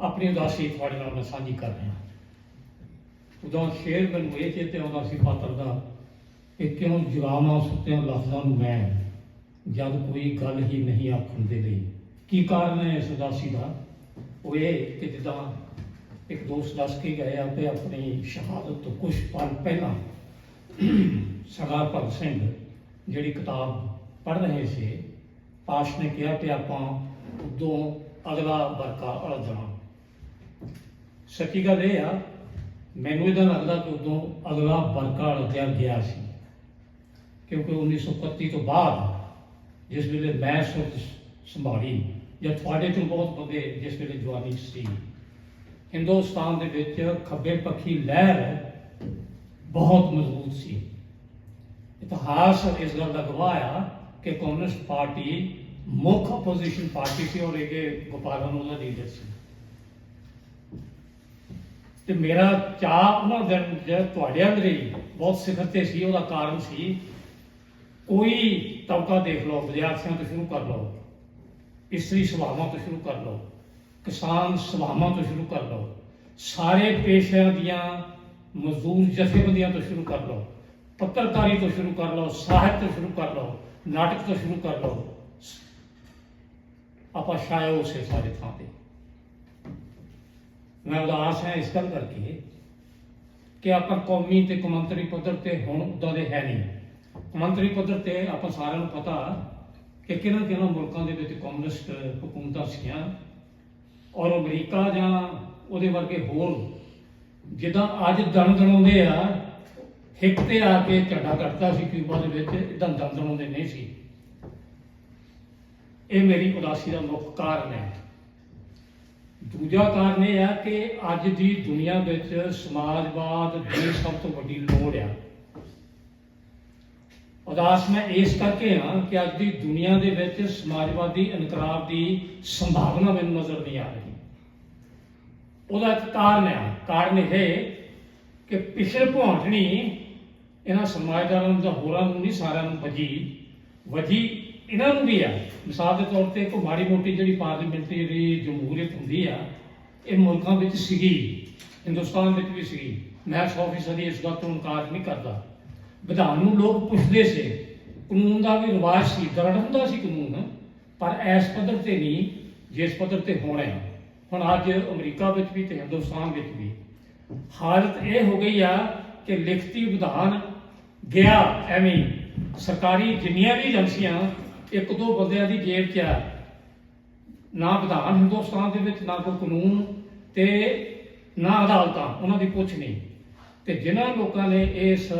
ਆਪਣੀ ਉਦਾਸੀ ਤੁਹਾਡੇ ਨਾਲ ਮੈਂ ਸਾਂਝੀ ਕਰ ਰਿਹਾ ਉਦੋਂ ਸ਼ੇਰ ਮੈਨੂੰ ਇਹ ਚੇਤੇ ਆਉਂਦਾ ਸੀ ਪਾਤਰ ਦਾ ਕਿ ਕਿਉਂ ਜੁਰਾਵਾਂ ਸੁੱਤਿਆਂ ਲਫ਼ਜ਼ਾਂ ਨੂੰ ਮੈਂ ਜਦ ਕੋਈ ਗੱਲ ਹੀ ਨਹੀਂ ਆਖਣ ਦੇ ਲਈ। ਕੀ ਕਾਰਨ ਹੈ ਇਸ ਉਦਾਸੀ ਦਾ? ਉਹ ਇਹ ਕਿ ਜਿੱਦਾਂ ਇੱਕ ਦੋਸਤ ਦੱਸ ਕੇ ਗਏ ਆ ਕਿ ਆਪਣੀ ਸ਼ਹਾਦਤ ਤੋਂ ਕੁਝ ਪਲ ਪਹਿਲਾਂ ਸਰਦਾਰ ਭਗਤ ਸਿੰਘ ਜਿਹੜੀ ਕਿਤਾਬ ਪੜ੍ਹ ਰਹੇ ਸੀ, ਪਾਸ਼ ਨੇ ਕਿਹਾ ਕਿ ਆਪਾਂ ਉਦੋਂ ਅਗਲਾ ਵਰਕਾ ਅਲਝਣਾ ਸੱਚੀ ਗੱਲ ਇਹ ਆ, ਮੈਨੂੰ ਇਹਦਾ ਲੱਗਦਾ ਕਿ ਉਦੋਂ ਅਗਲਾ ਵਰਕਾ ਲੱਗਿਆ ਗਿਆ ਸੀ। ਕਿਉਂਕਿ 1931 ਤੋਂ ਬਾਅਦ ਜਿਸ ਵੇਲੇ ਮੈਂ ਸੁਰਤ ਸੰਭਾਲੀ, ਜਾਂ ਤੁਹਾਡੇ ਤੋਂ ਬਹੁਤ ਬੰਦੇ ਜਿਸ ਵੇਲੇ ਜਵਾਨੀ ਸੀ। ਹਿੰਦੁਸਤਾਨ ਦੇ ਵਿੱਚ ਖੱਬੇ ਪੱਖੀ ਲਹਿਰ ਬਹੁਤ ਮਜ਼ਬੂਤ ਸੀ। ਇਤਿਹਾਸ ਇਸ ਗੱਲ ਦਾ ਗਵਾਹ ਆ ਕਿ ਕਮਿਊਨਿਸਟ ਪਾਰਟੀ ਮੁੱਖ ਆਪੋਜੀਸ਼ਨ ਪਾਰਟੀ ਸੀ ਔਰ ਇਹ ਗੋਪਾਲਨ ਉਹਦਾ ਲੀਡਰ ਸੀ। ਤੇ ਮੇਰਾ ਚਾਹ ਉਹਨਾਂ ਦਿਨ ਜਿਹੜਾ ਤੁਹਾਡੇ ਅੰਦਰ ਹੀ ਬਹੁਤ ਸਿਖਰ ਤੇ ਸੀ, ਉਹਦਾ ਕਾਰਨ ਸੀ, ਕੋਈ ਤਬਕਾ ਦੇਖ ਲਓ, ਵਿਦਿਆਰਥੀਆਂ ਤੋਂ ਸ਼ੁਰੂ ਕਰ ਲਓ, ਇਸਤਰੀ ਸਭਾਵਾਂ ਤੋਂ ਸ਼ੁਰੂ ਕਰ ਲਓ, ਕਿਸਾਨ ਸਭਾਵਾਂ ਤੋਂ ਸ਼ੁਰੂ ਕਰ ਲਓ, ਸਾਰੇ ਪੇਸ਼ਿਆਂ ਦੀਆਂ ਮਜ਼ਦੂਰ ਜਥੇਬੰਦੀਆਂ ਤੋਂ ਸ਼ੁਰੂ ਕਰ ਲਓ, ਪੱਤਰਕਾਰੀ ਤੋਂ ਸ਼ੁਰੂ ਕਰ ਲਓ, ਸਾਹਿਤ ਤੋਂ ਸ਼ੁਰੂ ਕਰ ਲਓ, ਨਾਟਕ ਤੋਂ ਸ਼ੁਰੂ ਕਰ ਲਓ, ਆਪਾਂ ਸ਼ਾਇਦ ਉਸੇ ਸਾਰੇ ਥਾਂ ਤੇ। ਮੈਂ ਉਦਾਸ ਹਾਂ ਇਸ ਗੱਲ ਕਰਕੇ ਕਿ ਆਪਾਂ ਕੌਮੀ ਤੇ ਕੌਮਾਂਤਰੀ ਪੱਧਰ ਤੇ ਹੁਣ ਉਦਾਂ ਦੇ ਹੈ ਨਹੀਂ। ਕੌਮਾਂਤਰੀ ਪੱਧਰ ਤੇ ਆਪਾਂ ਸਾਰਿਆਂ ਨੂੰ ਪਤਾ ਕਿ ਕਿਹਨਾਂ ਕਿਹਨਾਂ ਮੁਲਕਾਂ ਦੇ ਵਿੱਚ ਕਮਿਊਨਿਸਟ ਹਕੂਮਤਾਂ ਸੀਗੀਆਂ ਔਰ ਅਮਰੀਕਾ ਜਾਂ ਉਹਦੇ ਵਰਗੇ ਹੋਰ ਜਿੱਦਾਂ ਅੱਜ ਦਣ ਦਣਾਉਂਦੇ ਆ ਹਿੱਕ ਤੇ ਆ ਕੇ ਝੰਡਾ ਕੱਟਦਾ ਸੀ ਕਿਊਬਾ ਦੇ ਵਿੱਚ ਇਦਾਂ ਦਣ ਦਣਾਉਂਦੇ ਨਹੀਂ ਸੀ। ਇਹ ਮੇਰੀ ਉਦਾਸੀ ਦਾ ਮੁੱਖ ਕਾਰਨ ਹੈ। ਦੂਜਾ ਕਾਰਨ ਇਹ ਆ ਕਿ ਅੱਜ ਦੀ ਦੁਨੀਆ ਵਿੱਚ ਸਮਾਜਵਾਦ ਦੀ ਸਭ ਤੋਂ ਵੱਡੀ ਲੋੜ ਆ। ਉਦਾਸ ਮੈਂ ਇਸ ਕਰਕੇ ਹਾਂ ਕਿ ਅੱਜ ਦੀ ਦੁਨੀਆ ਦੇ ਵਿੱਚ ਸਮਾਜਵਾਦੀ ਇਨਕਲਾਬ ਦੀ ਸੰਭਾਵਨਾ ਮੈਨੂੰ ਨਜ਼ਰ ਨਹੀਂ ਆ ਰਹੀ। ਉਹਦਾ ਇੱਕ ਕਾਰਨ ਹੈ ਕਾਰਨ ਇਹ ਕਿ ਪਿਛਲੇ ਭੌਂਟਣੀ ਇਹਨਾਂ ਸਮਾਜਦਾਰਾਂ ਨੂੰ ਜਾਂ ਹੋਰਾਂ ਨੂੰ ਨਹੀਂ ਸਾਰਿਆਂ ਨੂੰ ਵਜੀ ਵਜੀ ਇਹਨਾਂ ਨੂੰ ਵੀ ਆ। ਮਿਸਾਲ ਦੇ ਤੌਰ ਤੇ ਇੱਕ ਮਾੜੀ ਮੋਟੀ ਜਿਹੜੀ ਪਾਰਲੀਮੈਂਟਰੀ ਜਿਹੜੀ ਜਮਹੂਰੀਅਤ ਹੁੰਦੀ ਆ, ਇਹ ਮੁਲਕਾਂ ਵਿੱਚ ਸੀਗੀ, ਹਿੰਦੁਸਤਾਨ ਵਿੱਚ ਵੀ ਸੀਗੀ। ਮੈਂ 100% ਇਸ ਗੱਲ ਤੋਂ ਇਨਕਾਰ ਨਹੀਂ ਕਰਦਾ। ਵਿਧਾਨ ਨੂੰ ਲੋਕ ਪੁੱਛਦੇ ਸੀ, ਕਾਨੂੰਨ ਦਾ ਵੀ ਰਿਵਾਜ ਸੀ, ਦਰੜ ਹੁੰਦਾ ਸੀ ਕਾਨੂੰਨ, ਪਰ ਇਸ ਪੱਧਰ ਤੇ ਨਹੀਂ, ਜਿਸ ਪੱਧਰ ਤੇ ਹੋਣਾ ਹੁਣ ਅੱਜ ਅਮਰੀਕਾ ਵਿੱਚ ਵੀ ਤੇ ਹਿੰਦੁਸਤਾਨ ਵਿੱਚ ਵੀ। ਹਾਲਤ ਇਹ ਹੋ ਗਈ ਆ ਕਿ ਲਿਖਤੀ ਵਿਧਾਨ ਗਿਆ, ਐਵੇਂ ਸਰਕਾਰੀ ਜਿੰਨੀਆਂ ਵੀ ਏਜੰਸੀਆਂ ਇੱਕ ਦੋ ਬੰਦਿਆਂ ਦੀ ਜੇਬ 'ਚ ਆ। ਨਾ ਵਿਧਾਨ ਹਿੰਦੁਸਤਾਨ ਦੇ ਵਿੱਚ, ਨਾ ਕੋਈ ਕਾਨੂੰਨ ਤੇ ਨਾ ਅਦਾਲਤਾਂ, ਉਹਨਾਂ ਦੀ ਪੁੱਛ ਨਹੀਂ। ਤੇ ਜਿਨ੍ਹਾਂ ਲੋਕਾਂ ਨੇ ਇਸ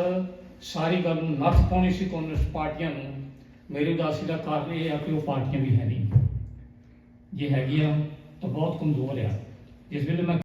ਸਾਰੀ ਗੱਲ ਨੂੰ ਨੱਥ ਪਾਉਣੀ ਸੀ ਕਮਿਊਨਿਸਟ ਪਾਰਟੀਆਂ ਨੂੰ, ਮੇਰੀ ਉਦਾਸੀ ਦਾ ਕਾਰਨ ਇਹ ਆ ਕਿ ਉਹ ਪਾਰਟੀਆਂ ਵੀ ਹੈ ਨਹੀਂ। ਜੇ ਹੈਗੀਆਂ ਤਾਂ ਬਹੁਤ ਕਮਜ਼ੋਰ ਆ। ਜਿਸ ਵੇਲੇ ਮੈਂ